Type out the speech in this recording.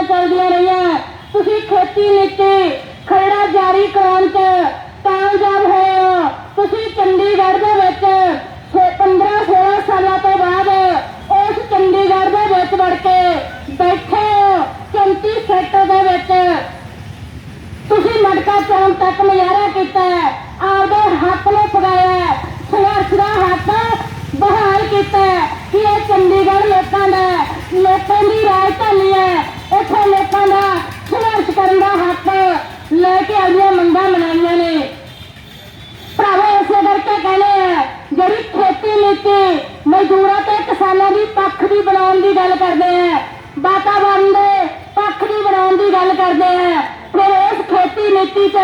ਲੜਾਈਆਂ ਚੱਲਦੀਆਂ ਰਹੀਆਂ। ਤੁਸੀਂ ਖੇਤੀ ਨੀਤੀ ਖਰੜਾ ਜਾਰੀ ਕਰਨ ਤੇ ਕਾਮਯਾਬ ਹੋਏ ਹੋ। ਤੁਸੀਂ ਚੰਡੀਗੜ੍ਹ ਦੇ ਵਿੱਚ 15 16 ਸਾਲਾਂ ਤੋਂ ਬਾਅਦ ਉਸ ਚੰਡੀਗੜ੍ਹ ਦੇ ਵਿੱਚ ਵੜ ਕੇ ਬੈਠੇ ਹੋ। 34 ਸੈਕਟਰ ਦੇ ਵਿੱਚ ਤੁਸੀਂ ਮਟਕਾ ਚੌਂਕ ਤੱਕ ਨਜ਼ਾਰਾ ਕੀਤਾ ਆਪਦੇ ਹੱਕ ਨੂੰ ਪਗਾਇਆ ਸੰਘਰਸ਼ ਦਾ ਹੱਕ ਬਹਾਲ ਕੀਤਾ ਕਿ ਇਹ ਚੰਡੀਗੜ੍ਹ ਲੋਕਾਂ ਦਾ, ਲੋਕਾਂ ਦੀ ਰਾਜਧਾਨੀ ਹੈ। ਇੱਥੋਂ ਲੋਕਾਂ ਦਾ ਸੰਘਰਸ਼ ਕਰਨ ਦਾ ਹੱਕ ਲੈ ਕੇ ਆਈਆਂ ਮੰਗਾਂ ਮਨਾਈਆਂ ਨੇ। ਭਰਾਵੋ, ਇਸੇ ਕਰਕੇ ਕਹਿੰਦੇ ਆ, ਜਿਹੜੀ ਖੇਤੀ ਨੀਤੀ ਮਜ਼ਦੂਰਾਂ ਤੇ ਕਿਸਾਨਾਂ ਦੀ ਪੱਖ ਦੀ ਬਣਾਉਣ ਦੀ ਗੱਲ ਕਰਦੇ ਆ ਵਾਤਾਵਰਣ ਦੇ ਪੱਖ ਦੀ ਬਣਾਉਣ ਦੀ ਗੱਲ ਕਰਦੇ ਆ ਪਰ ਇਸ ਖੇਤੀ ਨੀਤੀ 'ਚ